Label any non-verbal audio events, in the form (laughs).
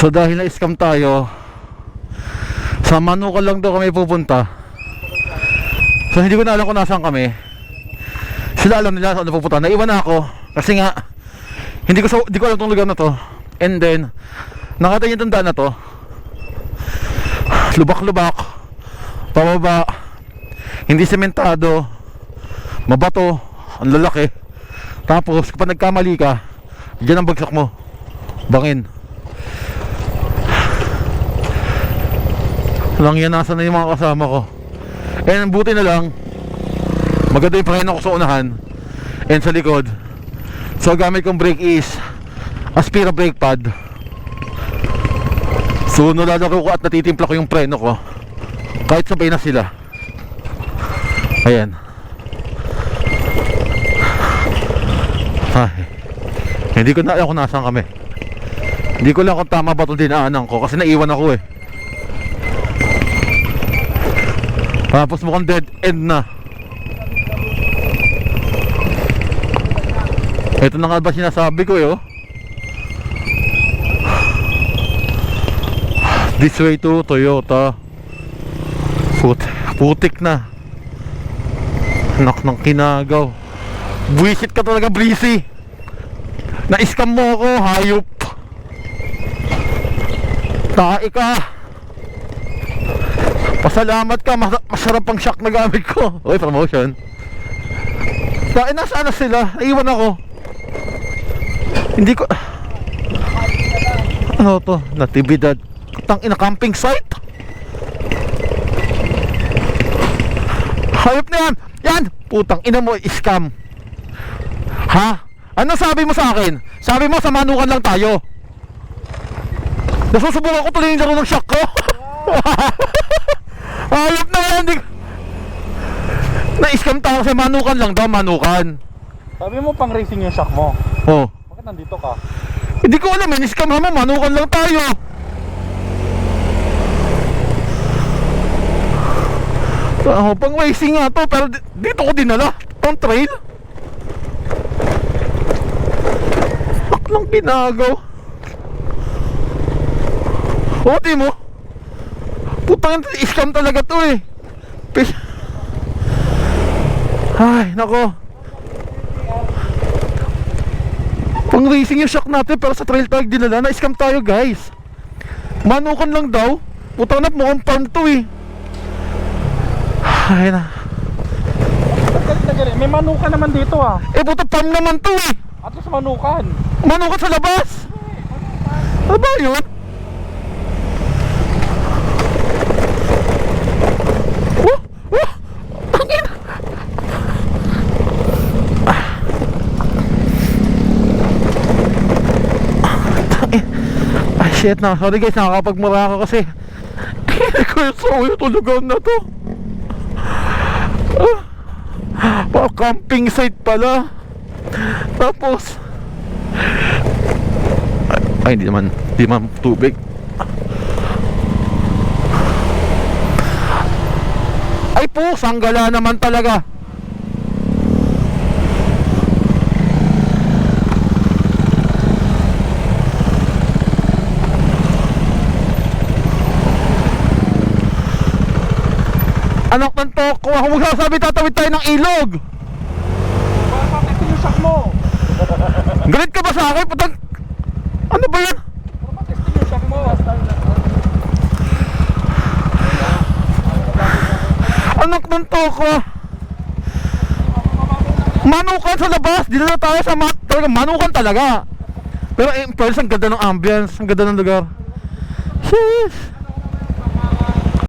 So dahil na-scam tayo, sa Manukan lang daw kami pupunta. So hindi ko na alam kung nasaan kami. Sila alam nila saan na pupunta. Naiwan na ako kasi nga hindi ko sa, hindi ko alam tong lugar na to. And then nakita niyo itong daan na to. Lubak-lubak. Pababa. Hindi sementado. Mabato. Ang lalaki. Tapos kapag nagkamali ka, diyan ang bagsak mo. Bangin. Lang yan nasa na yung mga kasama ko. And buti na lang, maganda yung preno ko sa unahan and sa likod. So gamit kong brake is Aspira brake pad. So nalalago ko at natitimpla ko yung preno ko. Kahit sabay na sila. Ayan. Ay. Hindi ko na alam kung nasaan kami. Hindi ko lang kung tama ba itong dinaanan ko kasi naiwan ako eh. Tapos mukhang dead end na. Ito na nga ba sinasabi ko eh oh. This way to Toyota. Put putik na. Anak ng kinagaw. Buisit ka talaga, Breezy. Na-scam mo ako, hayop. Tae ka. Pasalamat ka, mas- masarap ang shock na gamit ko. Uy, promotion. Tae, nasaan na sila? Naiwan ako. Hindi ko... Ano to? Natividad. Tang ina camping site? Hayop na yan! Yan! Putang ina mo, scam. Ha? Ano sabi mo sa akin? Sabi mo, sa manukan lang tayo. Nasusubukan ko tuloy yung laro ng shock ko. (laughs) Hayop na yan! Di... Na-scam tayo sa manukan lang daw, manukan. Sabi mo pang racing yung shock mo. Oh. Bakit nandito ka? Hindi ko alam, eh, scam mo, manukan lang tayo. Oh, pang racing nga to, pero di- dito ko dinala. Pang trail. Aklang pinagaw. O, di mo. Putang, scam talaga to eh. Pis- Ay, nako. Pang racing yung shock natin pero sa trail tag dinala na scam tayo guys. Manukan lang daw. Putang na mukhang farm to eh. Ay na. May manukan naman dito ah. Eh puta farm naman to eh. At least manukan. Manukan sa labas. Ano ba yun? Oh, oh, tangin. Tangin. Ay shit na. Sorry guys, nakakapagmura ako kasi hindi ko yung yung tulugan na to. Ah, pa camping site pala. Tapos ay, ay hindi naman hindi naman tubig. Ay po, sanggala naman talaga. Anak ng toko, ako magsasabi tatawid tayo ng ilog. Bakit shock mo? Galit ka ba sa akin? Putang... Ano ba yan? Bakit shock mo? Anak ng toko. Manukan sa labas. Dito na tayo sa mat. Talaga, manukan talaga. Pero eh, pero ang ganda ng ambience. Ang ganda ng lugar. Sheesh.